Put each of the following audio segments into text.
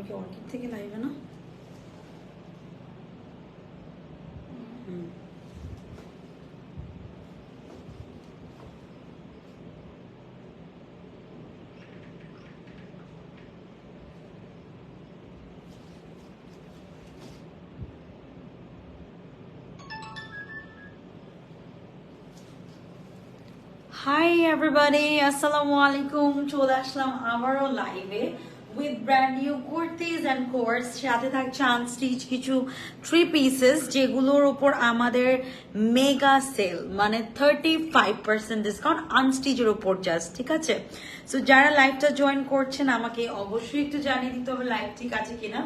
আমি কি অর্কিড থেকে লাইভে না হুম। হাই এভরিবডি আসসালামু আলাইকুম চলে আসলাম আবারও লাইভে with brand new kurtis and coords সাথে থাকছে আনস্টিচ কিছু থ্রি পিসেস যেগুলোর উপর আমাদের মেগা সেল মানে থার্টি ফাইভ পার্সেন্ট ডিসকাউন্ট আনস্টিচের উপর জাস্ট ঠিক আছে? সো যারা লাইভটা জয়েন করছেন, আমাকে অবশ্যই একটু জানিয়ে দিতে হবে লাইভ ঠিক আছে কিনা?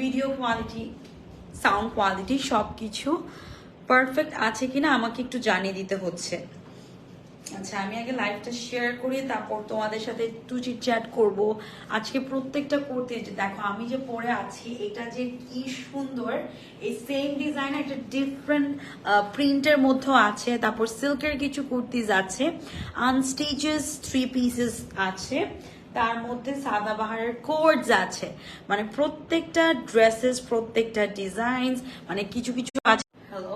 ভিডিও কোয়ালিটি সাউন্ড কোয়ালিটি সব কিছু পারফেক্ট আছে কিনা, আমাকে একটু জানিয়ে দিতে হচ্ছে। আচ্ছা আমি আগে লাইভটা শেয়ার করি তারপর তোমাদের সাথে একটু চ্যাট করব। আজকে প্রত্যেকটা কুর্তি যে দেখো আমি যে পরে আছি এটা যে কি সুন্দর। এই সেম ডিজাইন একটা ডিফারেন্ট প্রিন্টের মধ্যেও আছে তারপর সিল্কের কিছু কুর্তিজ আছে আনস্টিচেস থ্রি পিসেস আছে তার মধ্যে সাদাবাহারের কোডস আছে। মানে প্রত্যেকটা ড্রেসেস প্রত্যেকটা ডিজাইনস মানে কিছু কিছু আছে। হ্যালো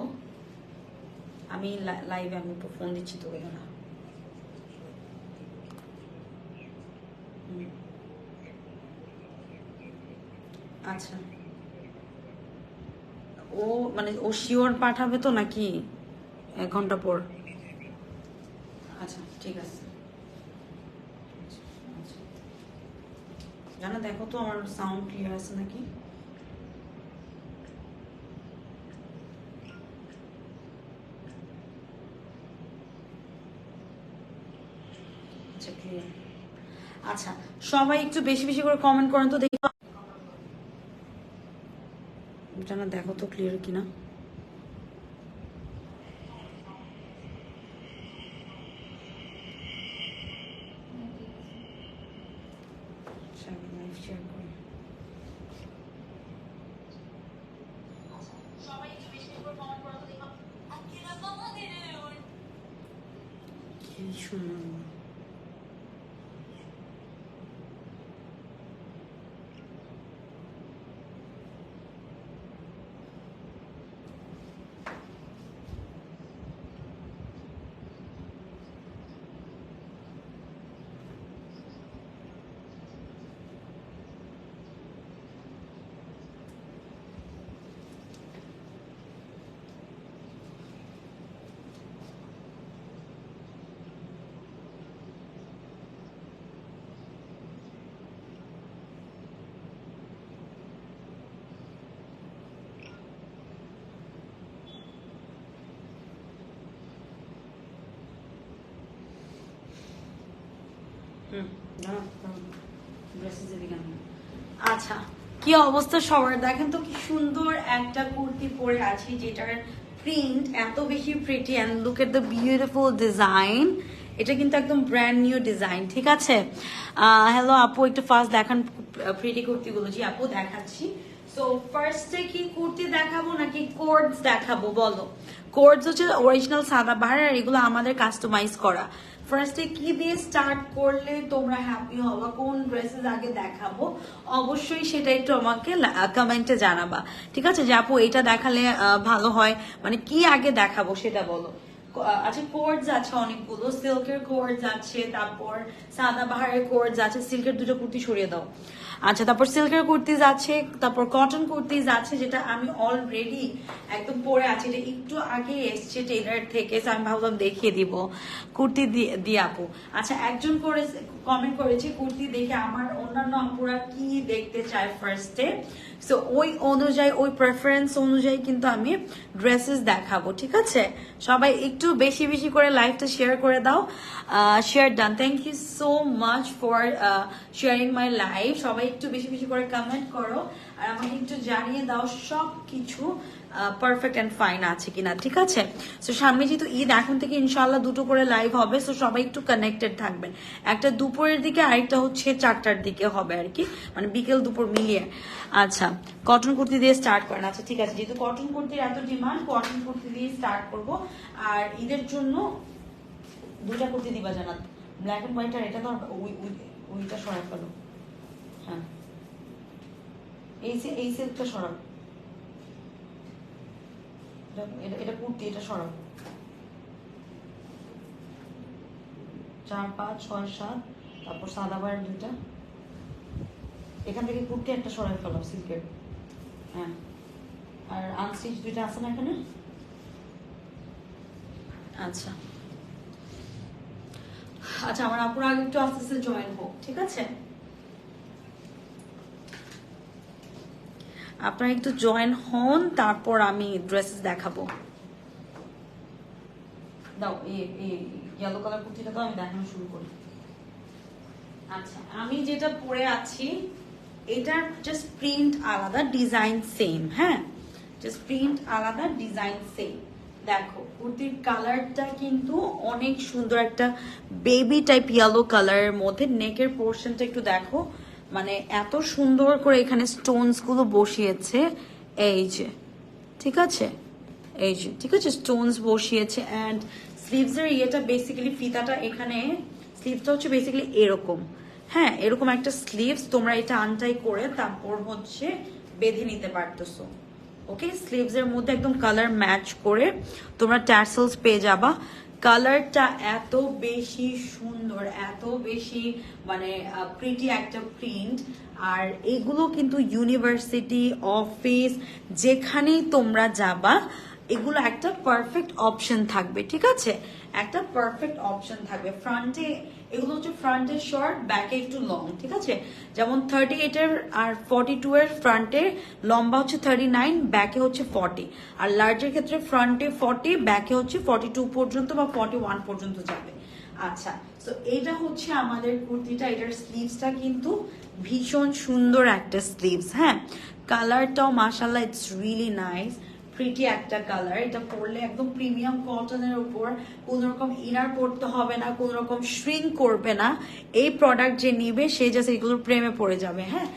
আমি লাইভে আমি ফোন দিচ্ছি তো না? আচ্ছা। ও মানে ও শিওর পাঠাবে তো নাকি এক ঘণ্টা পর? আচ্ছা ঠিক আছে। জানো, দেখো তো আমার সাউন্ড ক্লিয়ার আছে নাকি? আচ্ছা ক্লিয়ার আচ্ছা সবাই একটু বেশি বেশি করে কমেন্ট করেন তো দেখি। জানা দেখো তো ক্লিয়ার কিনা। আচ্ছা, আমি live share করি। কি সুন্দর হুম, দাঁড়াও, দাঁড়াও। Dresses এদিকে আনো। আচ্ছা কি অবস্থা সবার? দেখেন তো কি সুন্দর একটা কুর্তি পরে আছি যেটার প্রিন্ট এত বেশি pretty and look at the beautiful design এটা কিন্তু একদম ব্র্যান্ড নিউ ডিজাইন ঠিক আছে? হ্যালো আপু, একটু ফার্স্ট দেখান প্রিটি কুর্তিগুলো। জি আপু, দেখাচ্ছি। সো ফার্স্টে কি কুর্তি দেখাবো নাকি কোডস দেখাবো, বলো? কোডস হচ্ছে অরিজিনাল সাদা বাহার আর এগুলো আমাদের কাস্টমাইজ করা। ফার্স্টে কি দিয়ে স্টার্ট করলে তোমরা হ্যাপি হবা? কোন ড্রেসেস আগে দেখাবো? অবশ্যই সেটা একটু আমাকে কমেন্টে জানাবা। ঠিক আছে? যে আপু, এটা দেখালে ভালো হয়। মানে কি আগে দেখাবো সেটা বলো। আচ্ছা কোর্ডস আছে অনেকগুলো সিল্কের কোর্ডস আছে, তারপর সাদা বাহারের কোর্ডস আছে সিল্কের দুটো কুর্তি সরিয়ে দাও। আচ্ছা তারপর সিল্কের কুর্তিজ আছে, তারপর কটন কুর্তিজ আছে, যেটা আমি অলরেডি একদম পরে আছি, এটা একটু আগে এসছে টেলার থেকে আমি ভাবলাম দেখিয়ে দিব। কুর্তি দিয়ে আপু। আচ্ছা একজন করে কমেন্ট করেছে, কুর্তি দেখে আমার অন্যান্য আপুরা কি দেখতে চায় ফার্স্টে সো ওই অনুযায়ী, ওই প্রেফারেন্স অনুযায়ী কিন্তু আমি ড্রেসেস দেখাবো, ঠিক আছে? সবাই একটু বেশি বেশি করে লাইভটা শেয়ার করে দাও। Share done thank you so much for sharing my life সবাই একটু বেশি বেশি করে কমেন্ট করো। আর আমাকে একটু জানিয়ে দাও সব কিছু পারফেক্ট অ্যান্ড ফাইন আছে কিনা, ঠিক আছে? সো সামনে যেহেতু ঈদ, এখন থেকে ইনশাল্লাহ দুটো করে লাইভ হবে সো সবাই একটু কানেক্টেড থাকবেন। একটা দুপুরের দিকে, আরেকটা হচ্ছে চারটার দিকে হবে আর কি মানে বিকেল দুপুর মিলিয়ে। আচ্ছা কটন কুর্তি দিয়ে স্টার্ট করেন। আচ্ছা ঠিক আছে, যেহেতু কটন কুর্তির এত ডিমান্ড কটন কুর্তি দিয়ে স্টার্ট করব। আর ঈদের জন্য দুটা কুর্তি দিবা, জানাত। ব্ল্যাক এন্ড হোয়াইট আর এটা তো ওই, ওই- ওইটা সরাই ফেলো। হ্যাঁ। এই সি- এই সিল্কটা সরাও। এটা- এটা কুর্তি, এটা সরাও। চার, পাঁচ, ছয়, সাত, তারপর সাদা বায়ের দুইটা। এখান থেকে কুর্তি একটা সরাই ফেলো, সিল্কের। হ্যাঁ। আর আনস্টিচ দুইটা আছে না এখানে? আচ্ছা। আচ্ছা আমার আপুরা আগে একটু আস্তে আস্তে জয়েন হোক, ঠিক আছে? আপনারা একটু জয়েন হন, তারপর আমি ড্রেসেস দেখাবো। করি। আচ্ছা জাস্ট প্রিন্ট আলাদা ডিজাইন সেম হ্যাঁ? জাস্ট প্রিন্ট আলাদা ডিজাইন সেম দেখো কালারটা কিন্তু অনেক সুন্দর একটা বেবি টাইপ ইয়েলো কালারের মধ্যে নেকের পোর্শনটা একটু দেখো। মানে এত সুন্দর করে এখানে স্টোনসগুলো বসিয়েছে। এই যে, ঠিক আছে? এই যে, ঠিক আছে? স্টোনস বসিয়েছে অ্যান্ড স্লিভস এর ইয়েটা বেসিক্যালি ফিতাটা এখানে স্লিভসটা হচ্ছে বেসিক্যালি এরকম। হ্যাঁ এরকম একটা স্লিভস তোমরা এটা আনটাই করে তারপর হচ্ছে বেঁধে নিতে পারতেছো। ওকে স্লিভস এর মধ্যে একদম কালার ম্যাচ করে তোমরা ট্যাসেলস পেয়ে যাবা। কালারটা এত বেশি সুন্দর, এত বেশি মানে প্রিটি একটা প্রিন্ট আর এগুলো কিন্তু ইউনিভার্সিটি অফিস যেখানেই তোমরা যাবা এগুলো একটা পারফেক্ট অপশন থাকবে, ঠিক আছে? একটা পারফেক্ট অপশন থাকবে। ফ্রন্টে এগুলো হচ্ছে ফ্রন্টের শর্ট ব্যাকে একটু লং ঠিক আছে? যেমন থার্টি এইটের আর ফর্টি টু এর ফ্রন্টে লম্বা হচ্ছে থার্টি নাইন ব্যাকে হচ্ছে ফর্টি আর লার্জের ক্ষেত্রে ফ্রন্টে ফর্টি ব্যাকে হচ্ছে ফর্টি টু পর্যন্ত বা ফর্টি ওয়ান পর্যন্ত যাবে। আচ্ছা তো এটা হচ্ছে আমাদের কুর্তিটা, এটার স্লিভসটা কিন্তু ভীষণ সুন্দর একটা স্লিভস হ্যাঁ? কালারটাও মাসাল্লাহ ইটস রিয়েলি নাইস প্রিটি একটা কালার এটা পরলে একদম প্রিমিয়াম কটনের উপর কোন রকম ইনার পরতে হবে না, কোন রকম শ্রিঙ্ক করবে না। এই প্রোডাক্ট যে নিবে, সে জাস্ট এগুলোর প্রেমে পড়ে যাবে হ্যাঁ?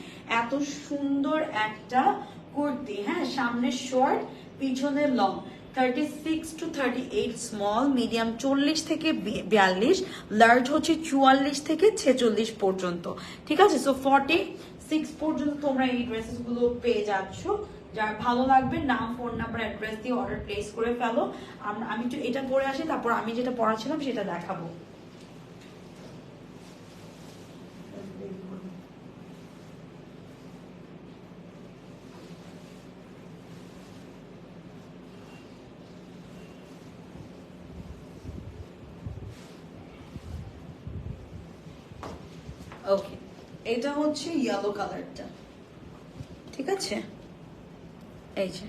এত সুন্দর একটা কুর্তি হ্যাঁ? সামনে শর্ট পিছনে long thirty six to thirty eight small medium চল্লিশ থেকে বিয়াল্লিশ লার্জ হচ্ছে চুয়াল্লিশ থেকে ছেচল্লিশ পর্যন্ত। ঠিক আছে? সো ফর্টি সিক্স পর্যন্ত তোমরা এই ড্রেসেসগুলো পেয়ে যাচ্ছ। যার ভালো লাগবে, নাম ফোন নাম্বার অ্যাড্রেস দিয়ে অর্ডার প্লেস করে ফেলো। আম- একটু এটা পরে আসি, তারপর আমি যেটা পড়াছিলাম সেটা দেখাবো। ওকে এটা হচ্ছে ইয়েলো কালারটা ঠিক আছে? এই যে,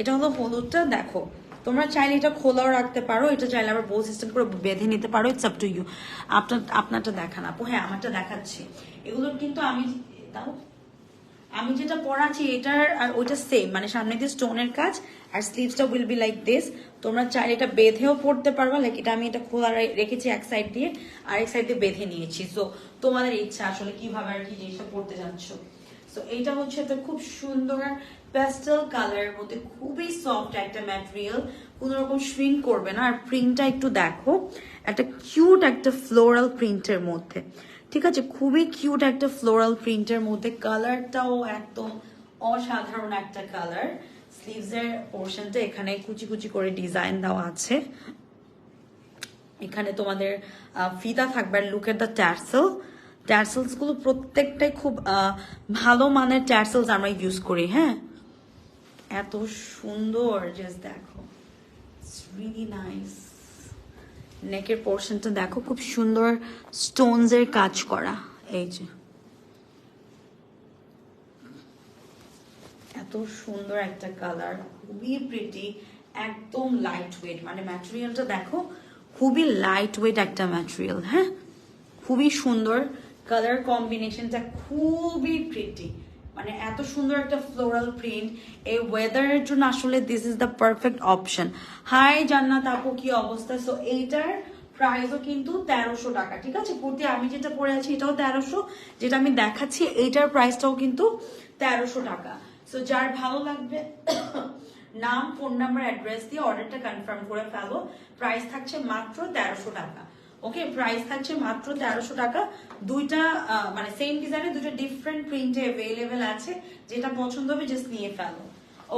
এটা হলো হলুদটা, দেখো। তোমরা চাইলে এটা খোলাও রাখতে পারো, এটা চাইলে আবার বউ সিস্টেম করে বেঁধে নিতে পারো ইটস আপ টু ইউ আপনার আপনারটা দেখান আপু হ্যাঁ আমারটা দেখাচ্ছি। এগুলো কিন্তু আমি, দাও। আমি যেটা পড়াচ্ছি এটার আর ওইটা সেম মানে সামনে দিয়ে স্টোনের কাজ, আর স্লিভসটা উইল বি লাইক দিস তোমরা চাইলে এটা বেঁধেও পড়তে পারবা লাইক এটা আমি এটা খোলা রেখেছি এক সাইড দিয়ে আর এক সাইড দিয়ে বেঁধে নিয়েছি। সো তোমাদের ইচ্ছা আসলে কীভাবে আর কি জিনিসটা পড়তে যাচ্ছ সো এইটা হচ্ছে একটা খুব সুন্দর প্যাস্টেল কালারের মধ্যে খুবই সফট একটা ম্যাটেরিয়াল কোনো রকম শ্রিঙ্ক করবে না। আর প্রিন্টটা একটু দেখো, একটা কিউট একটা ফ্লোরাল প্রিন্টের মধ্যে। ঠিক আছে? খুবই কিউট একটা ফ্লোরাল প্রিন্টের মধ্যে। কালারটাও একদম অসাধারণ একটা কালার স্লিভস এর পোর্শনটা এখানে কুচি কুচি করে ডিজাইন দেওয়া আছে। এখানে তোমাদের ফিতা থাকবে আর লুক এট দ্য ট্যাসেল ট্যাসেলসগুলো প্রত্যেকটাই খুব ভালো মানের ট্যাসেলস আমরা ইউজ করি হ্যাঁ? এত সুন্দর জাস্ট দেখো। রিলি নাইস নেকের পোর্শনটা দেখো, খুব সুন্দর স্টোনস এর কাজ করা, এই যে। এত সুন্দর একটা কালার খুবই প্রিটি একদম লাইট ওয়েট মানে ম্যাটেরিয়ালটা দেখো, খুবই লাইট ওয়েট একটা ম্যাটেরিয়াল হ্যাঁ? খুবই সুন্দর কালার কম্বিনেশনটা খুবই প্রিটি মানে এত সুন্দর একটা ফ্লোরাল প্রিন্ট এই ওয়েদারের জন্য আসলে this is the perfect option hi Jannat আপু, কি অবস্থা? সো এইটার প্রাইসও কিন্তু তেরোশো টাকা, ঠিক আছে? কুর্তি, আমি যেটা পরে আছি এটাও তেরোশো। যেটা আমি দেখাচ্ছি, এইটার প্রাইসটাও কিন্তু তেরোশো টাকা। সো যার ভালো লাগবে, নাম ফোন নাম্বার অ্যাড্রেস দিয়ে অর্ডারটা কনফার্ম করে ফেলো। প্রাইস থাকছে মাত্র তেরোশো টাকা। ওকে প্রাইস থাকছে মাত্র তেরোশো টাকা। দুইটা মানে সেম ডিজাইনে দুটো ডিফারেন্ট প্রিন্টে অ্যাভেলেবেল আছে, যেটা পছন্দ হবে জাস্ট নিয়ে ফেলো।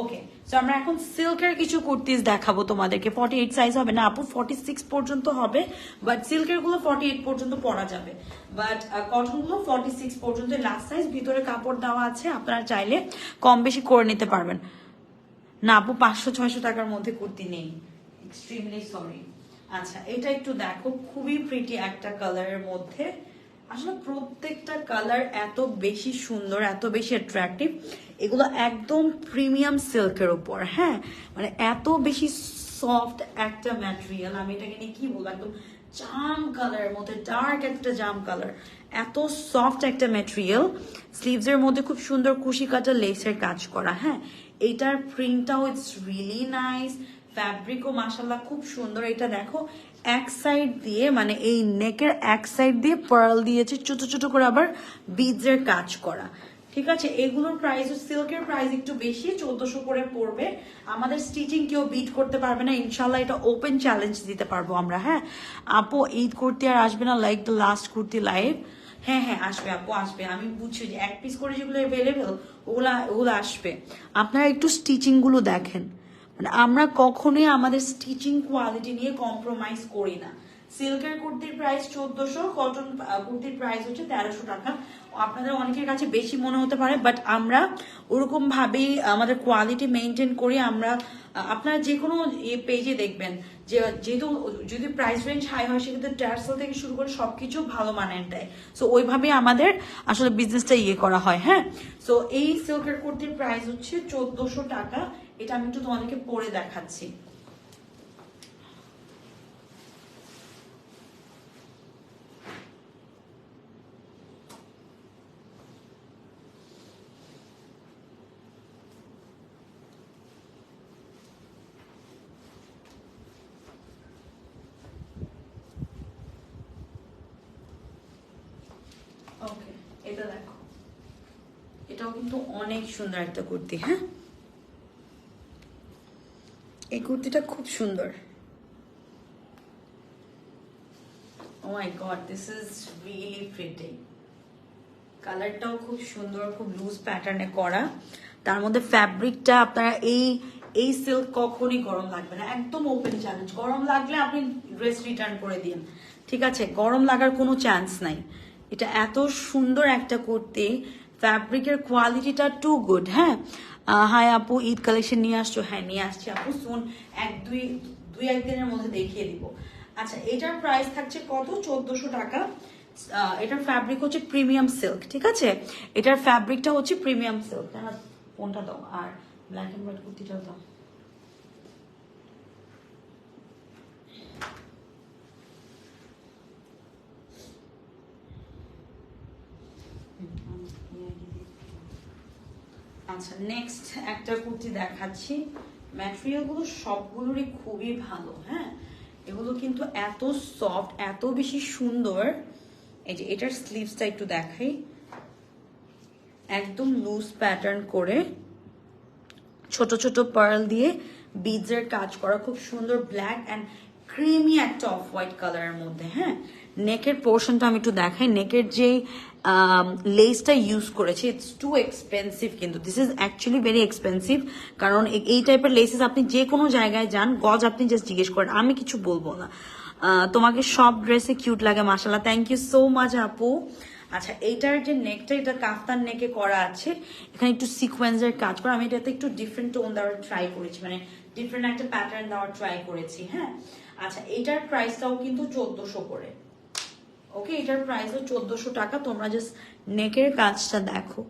ওকে তো আমরা এখন সিল্কের কিছু কুর্তিস দেখাবো তোমাদেরকে। ফর্টি এইট সাইজ হবে না আপু ফর্টি সিক্স পর্যন্ত হবে বাট সিল্কেরগুলো ফর্টি এইট পর্যন্ত পরা যাবে। বাট কটনগুলো ফর্টি সিক্স পর্যন্ত লাস্ট সাইজ ভিতরে কাপড় দেওয়া আছে, আপনারা চাইলে কম বেশি করে নিতে পারবেন। না আপু, পাঁচশো, ছয়শো টাকার মধ্যে কুর্তি নেই। এক্সট্রিমলি সরি আচ্ছা এটা একটু দেখো, খুবই প্রিটি একটা কালারের মধ্যে। আসলে প্রত্যেকটা কালার এত বেশি সুন্দর, এত বেশি অ্যাট্রাকটিভ এগুলো একদম প্রিমিয়াম সিল্কের উপর হ্যাঁ? মানে এত বেশি সফট একটা ম্যাটেরিয়াল আমি এটাকে নিয়ে কি বলব, একদম জাম কালারের মধ্যে ডার্ক একটা জাম কালার এত সফট একটা ম্যাটেরিয়াল স্লিভস এর মধ্যে খুব সুন্দর কুশি কাটা লেসের কাজ করা হ্যাঁ? এটার প্রিন্টটাও ইটস রিয়েলি নাইস ফ্যাব্রিকও মাসাল্লাহ খুব সুন্দর। এটা দেখো, এক সাইড দিয়ে মানে এই নেকের এক সাইড দিয়ে পার্ল দিয়েছে, ছোট ছোট করে আবার বিজের কাজ করা। ঠিক আছে? এগুলোর প্রাইস সিল্কের প্রাইস একটু বেশি, চোদ্দশো করে পড়বে। আমাদের স্টিচিং কেউ বিট করতে পারবে না। ইনশাল্লাহ এটা ওপেন চ্যালেঞ্জ দিতে পারব আমরা হ্যাঁ? আপু, ঈদ কুর্তি আর আসবে না like the last kurti live হ্যাঁ হ্যাঁ আসবে আপু, আসবে। আমি বুঝছি যে এক পিস করে যেগুলো অ্যাভেলেবেল ওগুলা, ওগুলো আসবে। আপনারা একটু স্টিচিংগুলো দেখেন। মানে আমরা কখনোই আমাদের স্টিচিং কোয়ালিটি নিয়ে কম্প্রোমাইজ করি না। সিল্কের কুর্তির প্রাইস চোদ্দশো কটন কুর্তির প্রাইস হচ্ছে তেরোশো টাকা। আপনাদের অনেকের কাছে বেশি মনে হতে পারে বাট আমরা ওরকম ভাবেই আমাদের কোয়ালিটি মেনটেন করি। আমরা আপনারা যে কোনো পেজে দেখবেন যে, যেহেতু যদি প্রাইস রেঞ্জ হাই হয়, সেক্ষেত্রে টার্সেল থেকে শুরু করে সব কিছু ভালো মানের দেয়। সো ওইভাবেই আমাদের আসলে বিজনেসটা ইয়ে করা হয় হ্যাঁ? সো এই সিল্কের কুর্তির প্রাইস হচ্ছে চোদ্দশো টাকা। এটা আমি একটু তোমাদেরকে পরে দেখাচ্ছি। ওকে এটা দেখো। এটাও কিন্তু অনেক সুন্দর একটা কুর্তি হ্যাঁ? এই কুর্তিটা খুব সুন্দর। ও my god this is really pretty কালারটাও খুব সুন্দর, খুব লুজ প্যাটার্নে করা। তার মধ্যে ফ্যাব্রিকটা আপনারা এই এই সিল্ক কখনই গরম লাগবে না। একদম ওপেন চ্যালেঞ্জ গরম লাগলে আপনি ড্রেস রিটার্ন করে দিন। ঠিক আছে, গরম লাগার কোনো চান্স নাই। এটা এত সুন্দর একটা কুর্তি। ফ্যাব্রিকের কোয়ালিটিটা টু গুড হ্যাঁ? হাই আপু, ঈদ কালেকশন নিয়ে আসছো? হ্যাঁ নিয়ে আসছি আপু শুন এক, দুই দুই একদিনের মধ্যে দেখিয়ে দিব। আচ্ছা এটার প্রাইস থাকছে কত? চোদ্দশো টাকা। এটার ফ্যাব্রিক হচ্ছে প্রিমিয়াম সিল্ক ঠিক আছে? এটার ফ্যাব্রিকটা হচ্ছে প্রিমিয়াম সিল্ক কোনটা দাও। আর ব্ল্যাক অ্যান্ড হোয়াইট কুর্তিটাও দাও আচ্ছা নেক্সট একটা কুর্তি দেখাচ্ছি। ম্যাটেরিয়ালগুলো সবগুলোরই খুবই ভালো হ্যাঁ? এগুলো কিন্তু এত সফট এত বেশি সুন্দর। এই যে এটার স্লিভসটা একটু দেখাই। একদম লুজ প্যাটার্ন করে ছোট ছোট পার্ল দিয়ে বিডসের কাজ করা, খুব সুন্দর ব্ল্যাক অ্যান্ড ক্রিমি একটা অফ হোয়াইট কালারের মধ্যে হ্যাঁ? নেকের পোর্শনটা আমি একটু দেখাই। নেকের যে লেসটা ইউজ করেছে। ইটস টু এক্সপেন্সিভ কিন্তু। This is actually very expensive কারণ এই টাইপের লেসেস আপনি যে কোনো জায়গায় যান, গজ আপনি জাস্ট জিজ্ঞেস করেন। আমি কিছু বলব না। তোমাকে সব ড্রেসে কিউট লাগে মাসাল্লাহ থ্যাংক ইউ সো মাচ আপু। আচ্ছা এইটার যে নেকটা এটা কাফতান নেকে করা আছে। এখানে একটু সিকোয়েন্সের কাজ করা। আমি এটাতে একটু ডিফারেন্ট টোন দেওয়ার ট্রাই করেছি। মানে ডিফারেন্ট একটা প্যাটার্ন দেওয়ার ট্রাই করেছি হ্যাঁ? আচ্ছা এটার প্রাইসটাও কিন্তু চোদ্দশো করে। ওকে এটার প্রাইসও চোদ্দশো টাকা। তোমরা জাস্ট নেকের কাজটা দেখো।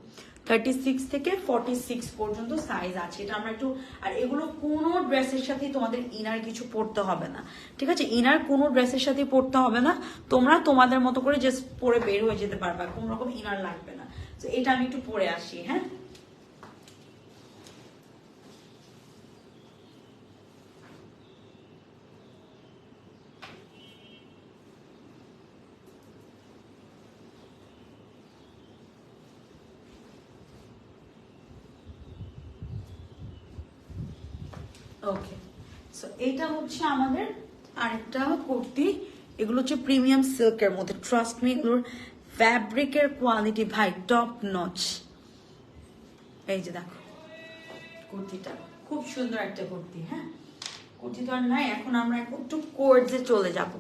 থার্টি সিক্স থেকে ফর্টি সিক্স পর্যন্ত সাইজ আছে। এটা আমরা একটু আর এগুলো কোনো ড্রেসের সাথে তোমাদের ইনার কিছু পরতে হবে না। ঠিক আছে? ইনার কোনো ড্রেসের সাথে পরতে হবে না। তোমরা তোমাদের মতো করে জাস্ট পরে বের হয়ে যেতে পারবা। কোনো রকম ইনার লাগবে না। তো এটা আমি একটু পরে আসি হ্যাঁ ওকে সো এটা হচ্ছে আমাদের আরেকটা কুর্তি। এগুলো হচ্ছে প্রিমিয়াম সিল্কের মধ্যে। ট্রাস্ট মি এগুলোর ফ্যাব্রিকের কোয়ালিটি ভাই টপ নচ এই যে দেখো, কুর্তিটা। খুব সুন্দর একটা কুর্তি হ্যাঁ? কুর্তি তো আর নাই, এখন আমরা একটু কোর্টসে চলে যাব।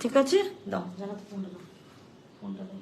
ঠিক আছে? দাও জানাতে ফোনটা ফোনটা দাও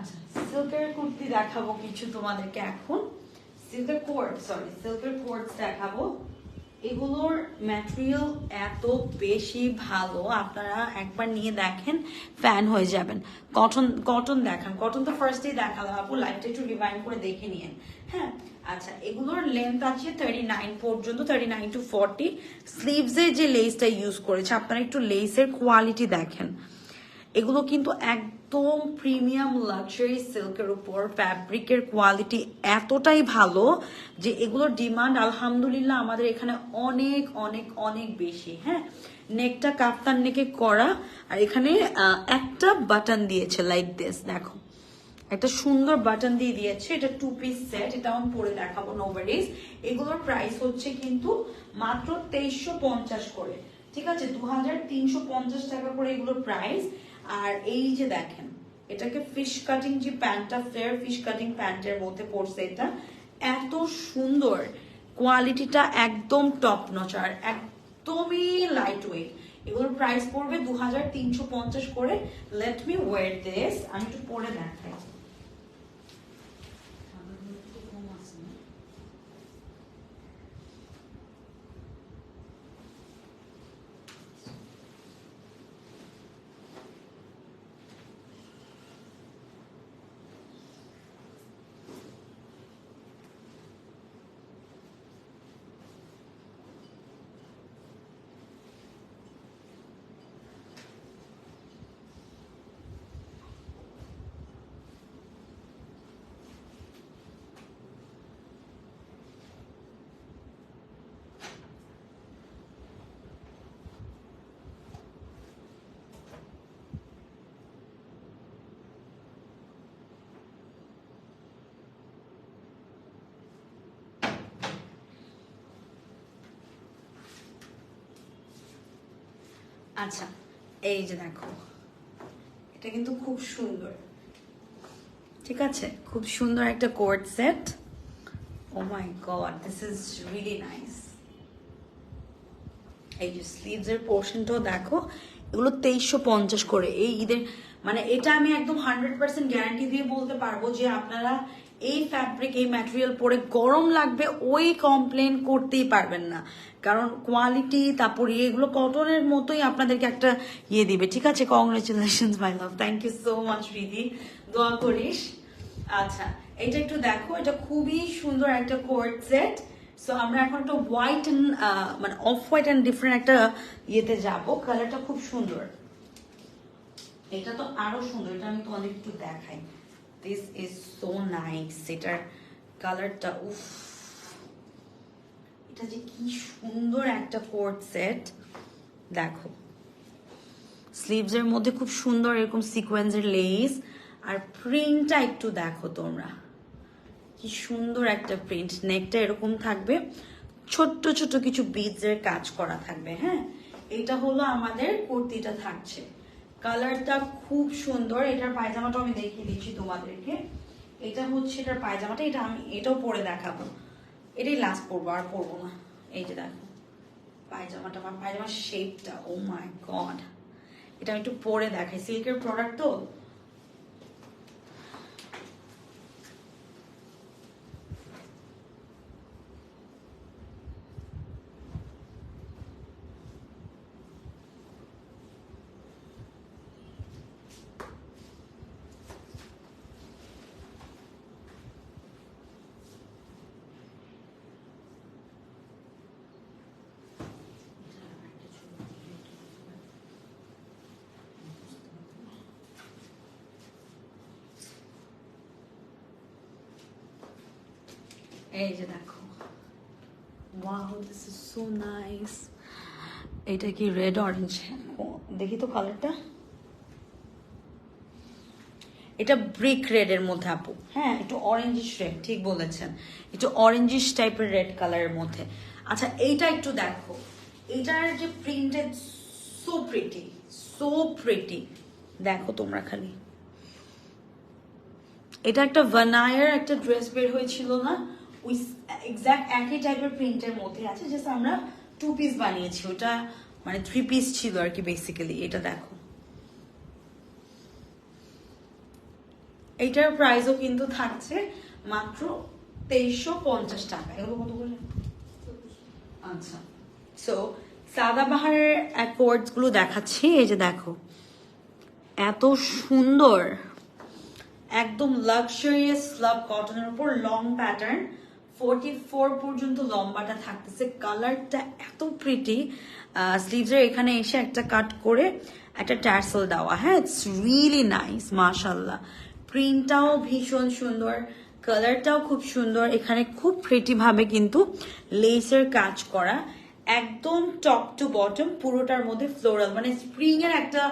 আচ্ছা সিল্কের কুর্তি দেখাবো কিছু তোমাদেরকে এখন। সিল্কের কোর্ট সরি সিল্কের কোর্ট দেখাবো। এগুলোর ম্যাটেরিয়াল এত বেশি ভালো, আপনারা একবার নিয়ে দেখেন ফ্যান হয়ে যাবেন। কটন কটন দেখান। কটন তো ফার্স্টেই দেখালাম, আপু লাইটটা একটু রিভাইন্ড করে দেখে নিয়েন। হ্যাঁ আচ্ছা এগুলোর লেন্থ আছে থার্টি নাইন পর্যন্ত থার্টি নাইন টু ফর্টি স্লিভসের যে লেসটা ইউজ করেছে, আপনারা একটু লেসের কোয়ালিটি দেখেন। এগুলো কিন্তু একদম প্রিমিয়াম লাক্সারি সিল্কের উপর ফ্যাব্রিকের কোয়ালিটি এতটাই ভালো যে এগুলোর ডিমান্ড আলহামদুলিল্লাহ আমাদের এখানে অনেক অনেক অনেক বেশি হ্যাঁ? নেকটা কাপ্তান নেকে করা, আর এখানে একটা বাটন দিয়েছে লাইক দিস দেখো। একটা সুন্দর বাটন দিয়ে দিয়েছে, এটা টু পিস সেট এটা আমি পরে দেখাবো নোভারিজ এগুলোর প্রাইস হচ্ছে কিন্তু মাত্র তেইশশো পঞ্চাশ করে, ঠিক আছে? দু হাজার তিনশো পঞ্চাশ টাকা করে এগুলোর প্রাইস আর এই যে দেখেন, এটাকে ফিশ কাটিং যে প্যান্টটা ফ্লেয়ার ফিশ কাটিং প্যান্টের মধ্যে পড়ছে এটা, এত সুন্দর। কোয়ালিটিটা একদম টপ নচার একদমই লাইট ওয়েট এগুলোর প্রাইস পড়বে দু হাজার তিনশো পঞ্চাশ করে। লেট মি ওয়েট দিস আমি একটু পরে দেখাই। আচ্ছা এই যে দেখো, এটা কিন্তু খুব সুন্দর। ঠিক আছে? খুব সুন্দর একটা coat set oh my god this is really nice এই যে স্লিভস এর পোর্শনটাও দেখো, এগুলো তেইশশো পঞ্চাশ করে। এই ঈদের মানে এটা আমি একদম হান্ড্রেড পার্সেন্ট গ্যারান্টি দিয়ে বলতে পারব যে আপনারা এই ফ্যাব্রিক এই ম্যাটেরিয়াল পরে গরম লাগবে, ওই কমপ্লেন করতেই পারবেন না। কারণ কোয়ালিটি তারপরে এগুলো কটনের মতোই আপনাদেরকে একটা ইয়ে দিবে। ঠিক আছে? Congratulation my love thank you so much Riddhi দোয়া করিস। আচ্ছা এটা একটু দেখো। এটা খুবই সুন্দর একটা কোর্ট সেট সো আমরা এখন একটা হোয়াইট মানে অফ হোয়াইট অ্যান্ড ডিফারেন্ট একটা ইয়েতে যাব। কালারটা খুব সুন্দর। এটা তো আরও সুন্দর। এটা আমি তোমাদের একটু দেখাই। দিস ইজ সো নাইস এটার কালারটা উফ। এটা যে কি সুন্দর একটা কোট সেট দেখো। স্লিভস এর মধ্যে খুব সুন্দর এরকম সিকোয়েন্সের লেস আর প্রিন্টটা একটু দেখো তোমরা। কি সুন্দর একটা প্রিন্ট নেকটা এরকম থাকবে। ছোট্ট ছোট কিছু বিডস কাজ করা থাকবে হ্যাঁ? এটা হলো আমাদের কুর্তিটা থাকছে। কালারটা খুব সুন্দর। এটার পায়জামাটা আমি দেখিয়ে দিচ্ছি তোমাদেরকে। এটা হচ্ছে এটার পায়জামাটা। এটা আমি এটাও পরে দেখাবো। এটাই লাস্ট পরবো, আর পরবো না। এই যে দেখো, পায়জামাটা, আমার পায়জামার শেপটা ও মাই গড এটা আমি একটু পরে দেখাই। সিল্কের প্রোডাক্ট তো? এই যে দেখো wow this is so nice এটা কি রেড অরেঞ্জ দেখি তো কালারটা এটা ব্রিক রেড এর মধ্যে, আপু। হ্যাঁ একটু অরেঞ্জিশ রেড ঠিক বলেছেন। একটু অরেঞ্জিশ টাইপের রেড কালারের মধ্যে। আচ্ছা এইটা একটু দেখো। এইটার যে printed so pretty so pretty দেখো তোমরা খালি। এটা একটা ভানায়ার একটা ড্রেস বের হয়েছিল না? ওই এক্সাক্ট একই টাইপের প্রিন্টের মধ্যে আছে জাস্ট আমরা টু পিস বানিয়েছি। ওটা মানে থ্রি পিস ছিল আর কি বেসিক্যালি এটা দেখো। এইটার প্রাইসও কিন্তু থাকছে মাত্র তেইশশো পঞ্চাশ টাকা। এগুলো কত করে? আচ্ছা। সো সাদাবাহারের অ্যাকোয়ার্ডসগুলো দেখাচ্ছি, এই যে দেখো। এত সুন্দর। একদম লাক্সারিয়াস স্লাব কটনের উপর লং প্যাটার্ন ফোরটি ফোর পর্যন্ত লম্বাটা থাকতেছে। কালারটা এত প্রিটি স্লিভসের এখানে এসে একটা কাট করে একটা ট্যাসেল দেওয়া। হ্যাঁ ইটস রিয়েলি নাইস মাশাল্লাহ প্রিন্টটাও ভীষণ সুন্দর কালারটাও খুব সুন্দর। এখানে খুব প্রিটি ভাবে কিন্তু লেসের কাজ করা। একদম টপ টু বটম পুরোটার মধ্যে ফ্লোরাল মানে স্প্রিং এর একটা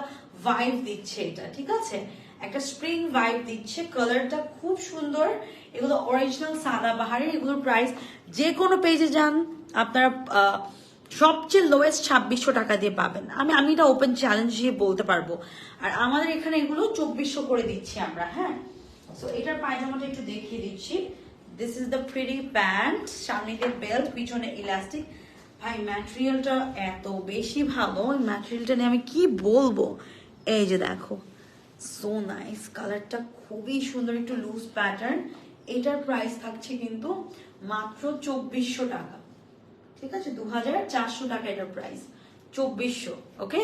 ভাইব দিচ্ছে এটা, ঠিক আছে? একটা স্প্রিং ভাইব দিচ্ছে কালারটা খুব সুন্দর। এগুলো অরিজিনাল সাদা বাহারের, এগুলোর প্রাইস যে কোনো পেজে যান, আপনারা সবচেয়ে লোয়েস্ট ছাব্বিশশো টাকা দিয়ে পাবেন। আমি আমি এটা ওপেন চ্যালেঞ্জ দিয়ে বলতে পারব। আর আমাদের এখানে এগুলো চব্বিশশো করে দিচ্ছি আমরা হ্যাঁ? সো এটার পায়জামাটা একটু দেখিয়ে দিচ্ছি। This is the pretty pant সামনে দিয়ে বেল্ট পিছনে ইলাস্টিক ভাই ম্যাটেরিয়ালটা এত বেশি ভালো ম্যাটেরিয়ালটা নিয়ে আমি কি বলব? এই যে দেখো। সো নাইস কালারটা খুবই সুন্দর, একটু লুজ প্যাটার্ন এটার প্রাইস থাকছে কিন্তু মাত্র চব্বিশশো টাকা। ঠিক আছে? দু হাজার চারশো টাকা এটার প্রাইস চব্বিশশো ওকে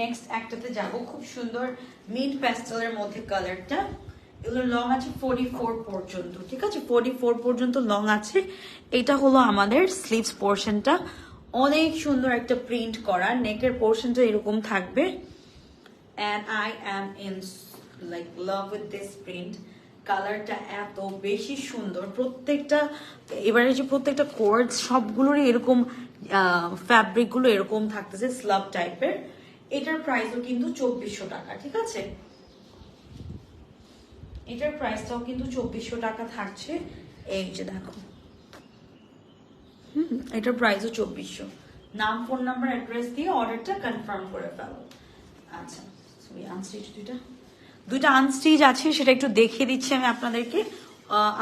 নেক্সট একটাতে যাব। খুব সুন্দর মিড প্যাস্টেলের মধ্যে কালারটা এগুলো লং আছে ফোর্টি ফোর পর্যন্ত, ঠিক আছে? ফোর্টি ফোর পর্যন্ত লং আছে। এটা হলো আমাদের স্লিভস পোর্শনটা অনেক সুন্দর একটা প্রিন্ট করা। নেকের পোর্শনটা এরকম থাকবে। And I am in like, love with this print কালারটা এত বেশি সুন্দর। প্রত্যেকটা, এবারে যে প্রত্যেকটা কোর্ডস সবগুলোরই এরকম ফ্যাব্রিকগুলো এরকম থাকতেছে স্লাব টাইপের এটার প্রাইসও কিন্তু চব্বিশশো টাকা, ঠিক আছে? এটার প্রাইসটাও কিন্তু চব্বিশশো টাকা থাকছে। এই যে দেখো। হুম, এটার প্রাইসও চব্বিশশো। নাম ফোন নাম্বার অ্যাড্রেস দিয়ে অর্ডারটা কনফার্ম করে ফেলো। আচ্ছা। সরি আনস্টিচ দুইটা। দুইটা আনস্টিচ আছে, সেটা একটু দেখিয়ে দিচ্ছি আমি আপনাদেরকে।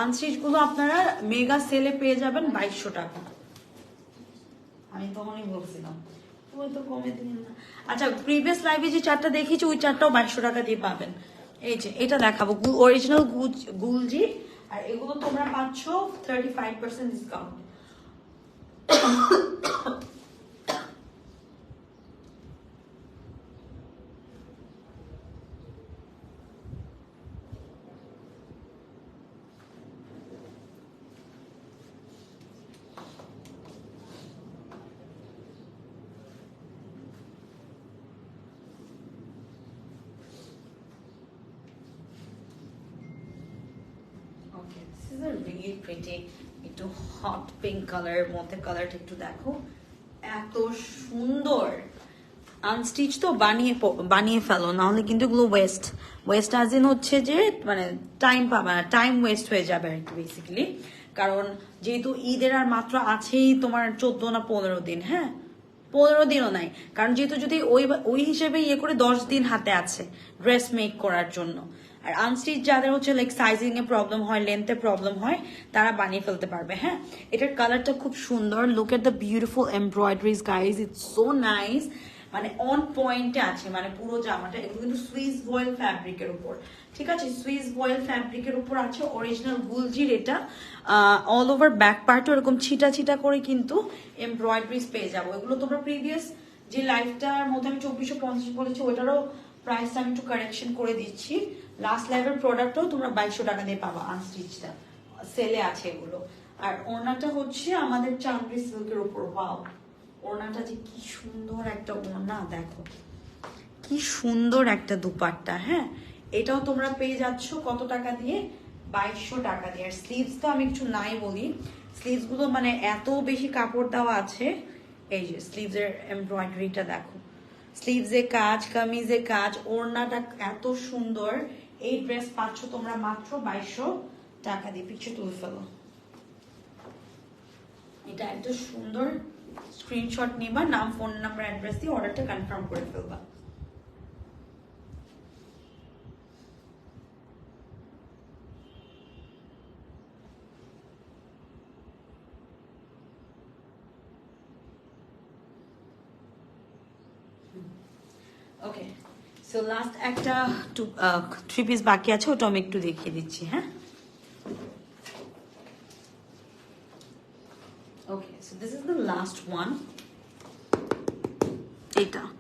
আনস্টিচগুলো আপনারা মেগা সেলে পেয়ে যাবেন বাইশশো টাকা। আমি তখনই বলছিলাম। আচ্ছা প্রিভিয়াস লাইভে যে চারটা দেখিয়েছি, ওই চারটাও বাইশশো টাকা দিয়ে পাবেন। এই যে, এটা দেখাবো। অরিজিনাল গুলজি, আর এগুলো তোমরা পাচ্ছ thirty five percent discount okay this is a really pretty একটু হট পিঙ্ক কালারের মধ্যে কালারটা একটু দেখো। এত সুন্দর। আনস্টিচ তো বানিয়ে বানিয়ে ফেলো, নাহলে কিন্তু এগুলো ওয়েস্ট ওয়েস্ট আজ ইন হচ্ছে যে মানে টাইম পাবে না টাইম ওয়েস্ট হয়ে যাবে আর কি বেসিক্যালি কারণ যেহেতু ঈদের আর মাত্র আছেই তোমার চোদ্দ না পনেরো দিন হ্যাঁ? পনেরো দিনও নাই। কারণ যেহেতু যদি ওই ওই হিসেবে ইয়ে করে দশ দিন হাতে আছে ড্রেস মেক করার জন্য। আর আনস্টিচ যাদের হচ্ছে লাইক সাইজিং এ প্রবলেম হয় লেন্থে প্রবলেম হয়, তারা বানিয়ে ফেলতে পারবে হ্যাঁ? এটার কালারটা খুব সুন্দর। Look at the beautiful embroideries guys it's so nice মানে অন পয়েন্টে আছে মানে পুরো জামাটা। এগুলো কিন্তু সুইস বয়েল ফ্যাব্রিকের উপর। ঠিক আছে? সুইস বয়েল ফ্যাব্রিকের উপর আছে অরিজিনাল গুলজির এটা। অল ওভার ব্যাক পার্টও এরকম ছিটা ছিটা করে কিন্তু এমব্রয়ডারিজ পেয়ে যাব। এগুলো তোমরা প্রিভিয়াস যে লাইফটার মধ্যে আমি চব্বিশশো পঞ্চাশ বলেছি, ওইটারও প্রাইসটা আমি একটু কারেকশন করে দিচ্ছি। লাস্ট লাইভের প্রোডাক্টও তোমরা বাইশশো টাকা দিয়ে পাবা আনস্টিচটা সেলে আছে এগুলো। আর ওড়নাটা হচ্ছে আমাদের চান্দ্রি সিল্কের উপর। ওয়াও ওড়নাটা যে কি সুন্দর একটা ওড়না, দেখো। কি সুন্দর একটা দুপাট্টা হ্যাঁ? এটাও তোমরা পেয়ে যাচ্ছ কত টাকা দিয়ে? বাইশশো টাকা দিয়ে। আর স্লিভস তো আমি কিছু নাই বলি। স্লিভসগুলো মানে এত বেশি কাপড় দেওয়া আছে। এই যে স্লিভস এর এমব্রয়ডারিটা দেখো। স্লিভস কাজ, কামিজে কাজ, ওড়নাটা এত সুন্দর। এই ড্রেস পাচ্ছ তোমরা মাত্র বাইশশো টাকা দিয়ে। পিছু তুলে ফেলো। এটা একটা সুন্দর। স্ক্রিনশট নিবা, নাম ফোন নাম্বার অ্যাড্রেস দিয়ে অর্ডারটা কনফার্ম করে ফেলবা ওকে সো লাস্ট একটা টু থ্রি পিস বাকি আছে, ওটা আমি একটু দেখিয়ে দিচ্ছি হ্যাঁ? Okay this the last one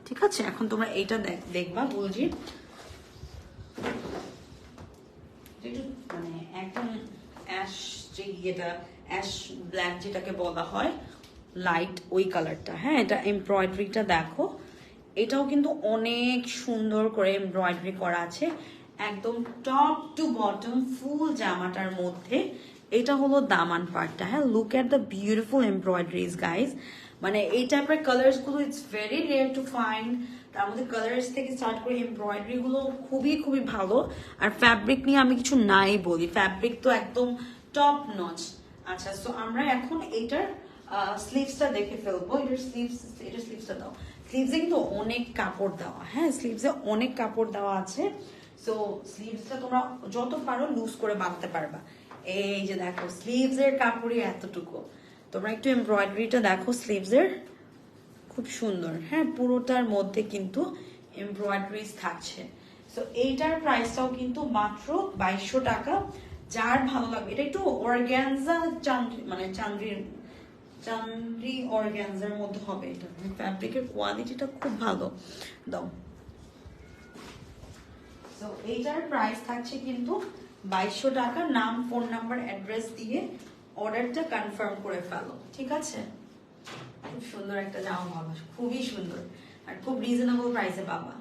ঠিক আছে? এখন তোমরা এইটা দেখ- দেখবা, বলছি। মানে একদম অ্যাশ যে অ্যাশ ব্ল্যাক যেটাকে বলা হয় লাইট ওই কালারটা হ্যাঁ? এটা এমব্রয়ডারিটা দেখো। এটাও কিন্তু অনেক সুন্দর করে এমব্রয়ডারি করা আছে। একদম টপ টু বটম ফুল জামাটার মধ্যে। এটা হলো দামান পার্টটা হ্যাঁ look at the beautiful embroideries guys মানে এই টাইপের কালার্সগুলো it's very rare to find তার মধ্যে কালার্স থেকে স্টার্ট করে এমব্রয়ডারি গুলো খুবই খুবই ভালো। আর ফ্যাব্রিক নিয়ে আমি কিছু নাই বলি। ফ্যাব্রিক তো একদম টপ নচ আচ্ছা সো আমরা এখন এটার স্লিভসটা দেখে ফেলব। এটার স্লিভস এটার স্লিভসটা দাও। স্লিভসে কিন্তু অনেক কাপড় দেওয়া হ্যাঁ? স্লিভসে অনেক কাপড় দেওয়া আছে। সো স্লিভসটা তোমরা যত পারো লুজ করে বাঁধতে পারবা। এই যে দেখো স্লিভস এর কাপড়ই এতটুকু। তোমরা একটু এমব্রয়ডারিটা দেখো স্লিভস এর খুব সুন্দর হ্যাঁ? পুরোটার মধ্যে কিন্তু এমব্রয়ডারিজ থাকছে। তো এইটার প্রাইসটাও কিন্তু মাত্র বাইশশো টাকা। যার ভালো লাগবে, এটা একটু অর্গ্যানজা চান্দ্রি মানে চান্দ্রির চান্দ্রি অর্গ্যানজার মধ্যে হবে এটা। ফ্যাব্রিকের কোয়ালিটিটা খুব ভালো। দাও। তো এইটার প্রাইস থাকছে কিন্তু বাইশশো টাকা নাম ফোন নাম্বার অ্যাড্রেস দিয়ে অর্ডারটা কনফার্ম করে ফেলো। ঠিক আছে? খুব সুন্দর একটা জামা পাবা। খুবই সুন্দর। আর খুব রিজনেবল প্রাইসে পাবা।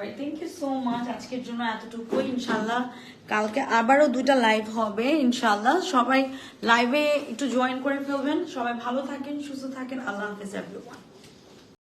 Alright thank you so much আজকের জন্য এতটুকু ইনশাল্লাহ কালকে আবারও দুইটা লাইভ হবে ইনশাল্লাহ সবাই লাইভে একটু জয়েন করে ফেলবেন। সবাই ভালো থাকেন সুস্থ থাকেন। আল্লাহ হাফিজ এভরিওয়ান